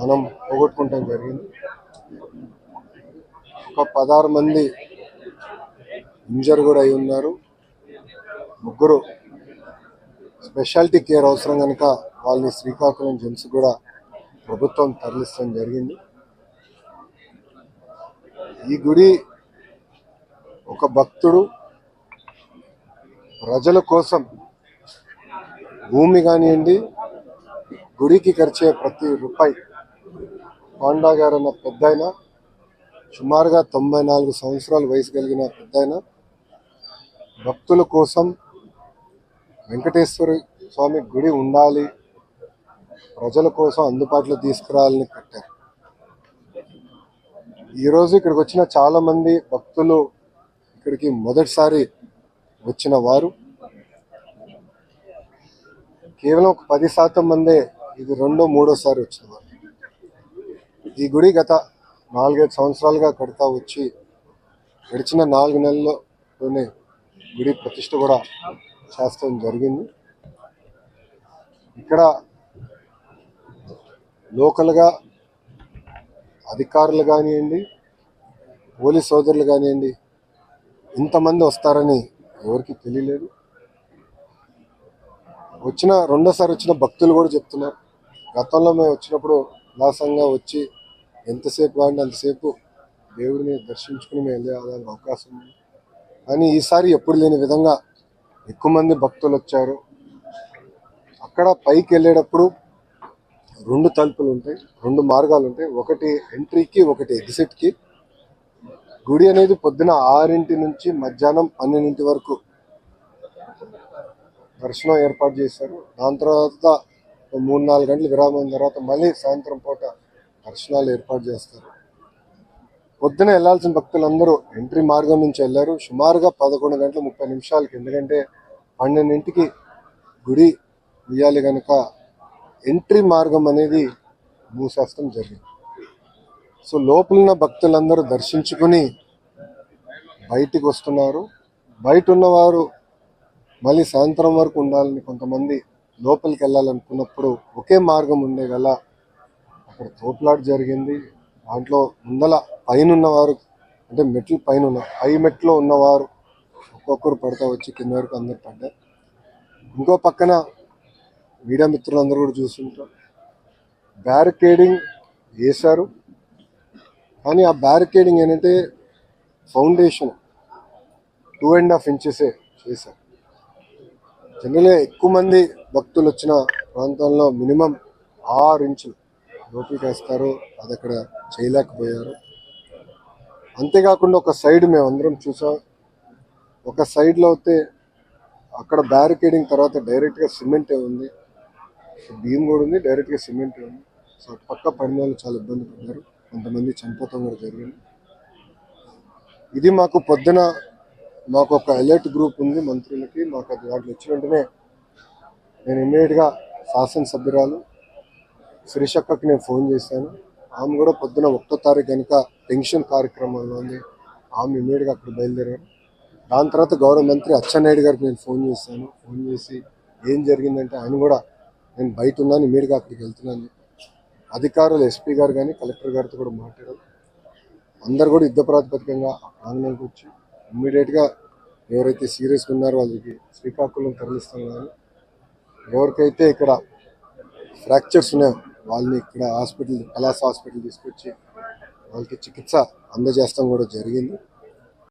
మనం పోగొట్టుకుంటాం జరిగింది. ఒక పదహారు మంది ఇంజర్ కూడా అయి ఉన్నారు. ముగ్గురు స్పెషాలిటీ కేర్ అవసరం కనుక వాళ్ళని శ్రీకాకుళం జెమ్స్ కూడా ప్రభుత్వం తరలిస్తాం జరిగింది. ఈ గుడి ఒక భక్తుడు ప్రజల కోసం భూమి కానివ్వండి గుడికి ఖర్చే ప్రతి రూపాయి పాండా గారు అన్న పెద్ద ఆయన సుమారుగా తొంభై నాలుగు సంవత్సరాల వయసు కలిగిన పెద్ద ఆయన భక్తుల కోసం వెంకటేశ్వర స్వామి గుడి ఉండాలి. ప్రజల కోసం అందుబాటులో తీసుకురావాలని కట్టారు ఈరోజు ఇక్కడికి వచ్చిన చాలామంది భక్తులు ఇక్కడికి మొదటిసారి వచ్చిన వారు. కేవలం ఒక పది శాతం మందే ఇది రెండో మూడోసారి వచ్చిన వారు. ఈ గుడి గత నాలుగైదు సంవత్సరాలుగా కడతా వచ్చి గడిచిన నాలుగు నెలల్లోనే గుడి ప్రతిష్ట కూడా చేస్తాం జరిగింది. ఇక్కడ లోకల్గా అధికారులు కానివ్వండి పోలీస్ సోదరులు కానివ్వండి ఇంతమంది వస్తారని ఎవరికి తెలియలేదు. వచ్చిన రెండోసారి వచ్చిన భక్తులు కూడా చెప్తున్నారు. గతంలో మేము వచ్చినప్పుడు ఉల్లాసంగా వచ్చి ఎంతసేపు వాడిని అంతసేపు దేవుడిని దర్శించుకుని మేము వెళ్ళేదానికి అవకాశం ఉంది. కానీ ఈసారి ఎప్పుడు లేని విధంగా ఎక్కువ మంది భక్తులు వచ్చారు. అక్కడ పైకి వెళ్ళేటప్పుడు రెండు తలుపులు ఉంటాయి రెండు మార్గాలు ఉంటాయి. ఒకటి ఎంట్రీకి ఒకటి ఎగ్జిట్కి. గుడి అనేది పొద్దున ఆరింటి నుంచి మధ్యాహ్నం పన్నెండింటి వరకు దర్శనం ఏర్పాటు చేశారు. దాని తర్వాత ఒక మూడు నాలుగు గంటలు విరామం తర్వాత మళ్ళీ సాయంత్రం పూట దర్శనాలు ఏర్పాటు చేస్తారు. పొద్దున వెళ్ళాల్సిన భక్తులందరూ ఎంట్రీ మార్గం నుంచి వెళ్ళారు. సుమారుగా పదకొండు గంటల ముప్పై నిమిషాలకి ఎందుకంటే పన్నెండింటికి గుడి ఇయ్యాలి కనుక ఎంట్రీ మార్గం అనేది మూసేస్తాం జరిగింది. సో లోపలున్న భక్తులందరూ దర్శించుకుని బయటికి వస్తున్నారు. బయట ఉన్నవారు మళ్ళీ సాయంత్రం వరకు ఉండాలని కొంతమంది లోపలికి వెళ్ళాలనుకున్నప్పుడు ఒకే మార్గం ఉండే గల అక్కడ తోపులాట జరిగింది. దాంట్లో ముందల పైన ఉన్నవారు అంటే మెట్లు పైన ఉన్న పై మెట్లో ఉన్నవారు ఒక్కొక్కరు పడతా వచ్చి కింద వరకు అందరు పడ్డారు. ఇంకో పక్కన మీడియా మిత్రులందరూ కూడా చూస్తుంటారు. బ్యారికేడింగ్ వేశారు కానీ ఆ బ్యారికేడింగ్ ఏంటంటే ఫౌండేషన్ టూ అండ్ హాఫ్ ఇంచెసే చేశారు. జనరల్గా ఎక్కువ మంది భక్తులు వచ్చిన ప్రాంతంలో మినిమం ఆరు ఇంచులు లోపలికి వేస్తారో అది అక్కడ చేయలేకపోయారు. అంతేకాకుండా ఒక సైడ్ మేము అందరం చూసాం. ఒక సైడ్లో అయితే అక్కడ బ్యారికేడింగ్ తర్వాత డైరెక్ట్గా సిమెంటే ఉంది. భీమ్ కూడా ఉంది డైరెక్ట్గా సిమెంటే ఉంది. సో అటు పక్క పడిన వాళ్ళు చాలా ఇబ్బంది పడ్డారు. కొంతమంది చనిపోతాం కూడా జరిగింది. ఇది మాకు పొద్దున మాకు ఒక అలర్ట్ గ్రూప్ ఉంది మంత్రులకి. మాకు అది దాంట్లో వచ్చిన వెంటనే నేను ఇమ్మీడియట్గా శాసనసభ్యురాలు శ్రీశక్కకి నేను ఫోన్ చేశాను. ఆమె కూడా పొద్దున ఒకటో తారీఖు కనుక పెన్షన్ కార్యక్రమంలో ఉంది. ఆమె ఇమీడియట్గా అక్కడ బయలుదేరారు. దాని తర్వాత గౌరవ మంత్రి అచ్చెన్నాయుడు గారికి నేను ఫోన్ చేశాను. ఫోన్ చేసి ఏం జరిగిందంటే ఆయన కూడా నేను బయట ఉన్నాను ఇమీడియట్గా అక్కడికి వెళ్తున్నాను. అధికారులు ఎస్పీ గారు కానీ కలెక్టర్ గారితో కూడా మాట్లాడారు. అందరు కూడా యుద్ధ ప్రాతిపదికంగా ఆంగ్లంకి వచ్చి ఇమ్మీడియట్గా ఎవరైతే సీరియస్గా ఉన్నారో వాళ్ళకి శ్రీకాకుళం తరలిస్తాం కానీ ఎవరికైతే ఇక్కడ ఫ్రాక్చర్స్ ఉన్నాయో వాళ్ళని ఇక్కడ హాస్పిటల్ కలాస్ హాస్పిటల్ తీసుకొచ్చి వాళ్ళకి చికిత్స అందజేస్తాం కూడా జరిగింది.